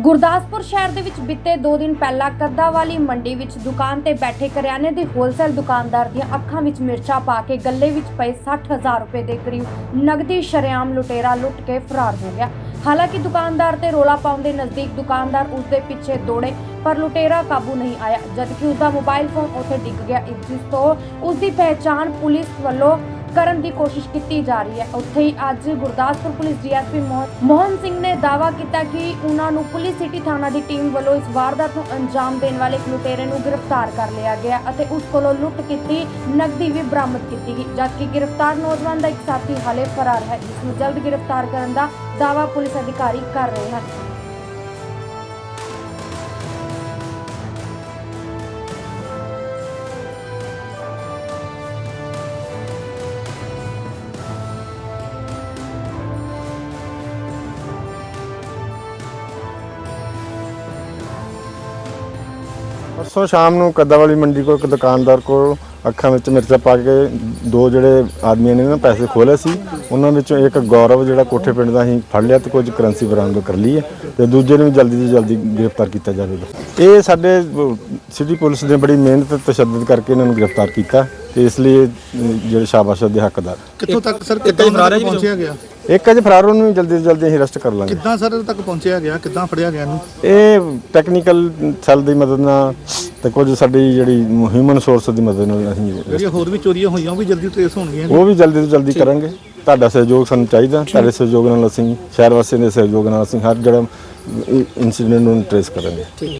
ਗੁਰਦਾਸਪੁਰ ਸ਼ਹਿਰ ਦੇ ਵਿੱਚ ਬੀਤੇ 2 ਦਿਨ ਪਹਿਲਾਂ ਕੱਦਾ ਵਾਲੀ ਮੰਡੀ ਵਿੱਚ ਦੁਕਾਨ ਤੇ ਬੈਠੇ ਕਰਿਆਨੇ ਦੇ ਹੋਲਸੇਲ ਦੁਕਾਨਦਾਰ ਦੀਆਂ ਅੱਖਾਂ ਵਿੱਚ ਮਿਰਚਾਂ ਪਾ ਕੇ ਗੱਲੇ ਵਿੱਚ ਪਏ 60000 ਰੁਪਏ ਦੇ ਕਰੀਬ ਨਗਦੀ ਸ਼ਰੇਆਮ ਲੁਟੇਰਾ ਲੁੱਟ ਕੇ ਫਰਾਰ ਹੋ ਗਿਆ। ਹਾਲਾਂਕਿ ਦੁਕਾਨਦਾਰ ਤੇ ਰੋਲਾ ਪਾਉਣ ਦੇ ਨਜ਼ਦੀਕ ਦੁਕਾਨਦਾਰ ਉਸ ਦੇ ਪਿੱਛੇ ਦੌੜੇ, ਪਰ ਲੁਟੇਰਾ ਕਾਬੂ ਨਹੀਂ ਆਇਆ, ਜਦਕਿ ਉਸ ਦਾ ਮੋਬਾਈਲ ਫੋਨ ਉੱਥੇ ਡਿੱਗ ਗਿਆ। ਇਸ ਜਿਸ ਤੋਂ ਉਸ ਦੀ ਪਹਿਚਾਣ ਪੁਲਿਸ ਵੱਲੋਂ ਕਰਨ ਦੀ ਕੋਸ਼ਿਸ਼ ਕੀਤੀ ਜਾ ਰਹੀ ਹੈ। ਉੱਥੇ ਹੀ ਅੱਜ ਗੁਰਦਾਸਪੁਰ ਪੁਲਿਸ ਡੀਐਸਪੀ ਮੋਹਨ ਸਿੰਘ ਨੇ ਦਾਅਵਾ ਕੀਤਾ ਕਿ ਉਹਨਾਂ ਨੂੰ ਪੁਲਿਸ ਸਿਟੀ ਥਾਣਾ ਦੀ ਟੀਮ ਵੱਲੋਂ ਇਸ ਵਾਰਦਾਤ ਨੂੰ ਅੰਜਾਮ ਦੇਣ ਵਾਲੇ ਇੱਕ ਲੁਟੇਰੇ ਨੂੰ ਗ੍ਰਿਫਤਾਰ ਕਰ ਲਿਆ ਗਿਆ ਅਤੇ ਉਸ ਕੋਲੋਂ ਲੁੱਟ ਕੀਤੀ, ਨਕਦੀ ਵੀ ਬਰਾਮਦ ਕੀਤੀ ਗਈ। ਜਦਕਿ ਗ੍ਰਿਫਤਾਰ ਨੌਜਵਾਨ ਦਾ ਇੱਕ ਸਾਥੀ ਹਾਲੇ ਫਰਾਰ ਹੈ, ਜਿਸ ਨੂੰ ਜਲਦ ਗ੍ਰਿਫਤਾਰ ਕਰਨ ਦਾ ਦਾਅਵਾ ਪੁਲਿਸ ਅਧਿਕਾਰੀ ਕਰ ਰਹੇ ਹਨ। ਪਰਸੋਂ ਸ਼ਾਮ ਨੂੰ ਕੱਦਾ ਵਾਲੀ ਮੰਡੀ ਕੋਲ ਇੱਕ ਦੁਕਾਨਦਾਰ ਕੋਲ ਅੱਖਾਂ ਵਿੱਚ ਮਿਰਚਾਂ ਪਾ ਕੇ ਦੋ ਜਿਹੜੇ ਆਦਮੀਆਂ ਨੇ ਨਾ ਪੈਸੇ ਖੋਲੇ ਸੀ ਉਹਨਾਂ ਵਿੱਚੋਂ ਇੱਕ ਗੌਰਵ ਜਿਹੜਾ ਕੋਠੇ ਪਿੰਡ ਦਾ ਅਸੀਂ ਫੜ ਲਿਆ ਤੇ ਕੁਝ ਕਰੰਸੀ ਬਰਾਮਦ ਕਰ ਲਈ ਹੈ ਤੇ ਦੂਜੇ ਨੂੰ ਵੀ ਜਲਦੀ ਤੋਂ ਜਲਦੀ ਗ੍ਰਿਫਤਾਰ ਕੀਤਾ ਜਾਵੇਗਾ। ਇਹ ਸਾਡੇ ਸਿਟੀ ਪੁਲਿਸ ਨੇ ਬੜੀ ਮਿਹਨਤ ਤੇ ਤਸ਼ੱਦਦ ਕਰਕੇ ਇਹਨਾਂ ਨੂੰ ਗ੍ਰਿਫਤਾਰ ਕੀਤਾ ਤੇ ਇਸ ਲਈ ਜਿਹੜੇ ਸ਼ਾਬਾਸ਼ ਦੇ ਹੱਕਦਾਰ। ਕਿੱਥੋਂ ਤੱਕ ਸਰ ਕਿੱਦਾਂ ਫਰਾਰ ਪਹੁੰਚਿਆ ਗਿਆ? ਇੱਕ ਅਜੇ ਫਰਾਰ ਉਹਨੂੰ ਵੀ ਜਲਦੀ ਤੋਂ ਜਲਦੀ ਅਸੀਂ ਅਰੈਸਟ ਕਰ ਲਾਂਗੇ। ਕਿੱਦਾਂ ਸਰ ਤੱਕ ਪਹੁੰਚਿਆ ਗਿਆ? ਕਿੱਦਾਂ ਫੜਿਆ ਗਿਆ ਇਹਨੂੰ? ਇਹ ਟੈਕਨੀਕਲ ਸੈੱਲ ਦੀ ਮਦਦ ਨਾਲ ਤੇ ਕੁਝ ਸਾਡੀ ਜਿਹੜੀ ਹਿਊਮਨ ਸੋਰਸ ਦੀ ਮਦਦ ਨਾਲ ਅਸੀਂ ਜਿਹੜੀਆਂ ਹੋਰ ਵੀ ਚੋਰੀਆਂ ਹੋਈਆਂ ਉਹ ਵੀ ਜਲਦੀ ਟ੍ਰੇਸ ਹੋਣਗੀਆਂ ਉਹ ਵੀ ਜਲਦੀ ਤੋਂ ਜਲਦੀ ਕਰਾਂਗੇ। ਤੁਹਾਡਾ ਸਹਿਯੋਗ ਸਾਨੂੰ ਚਾਹੀਦਾ ਤੁਹਾਡੇ ਸਹਿਯੋਗ ਨਾਲ ਅਸੀਂ ਸ਼ਹਿਰ ਵਾਸੀਆਂ ਦੇ ਸਹਿਯੋਗ ਨਾਲ ਅਸੀਂ ਹਰ ਜਿਹੜਾ ਇਨਸੀਡੈਂਟ ਨੂੰ ਟ੍ਰੇਸ ਕਰਾਂਗੇ।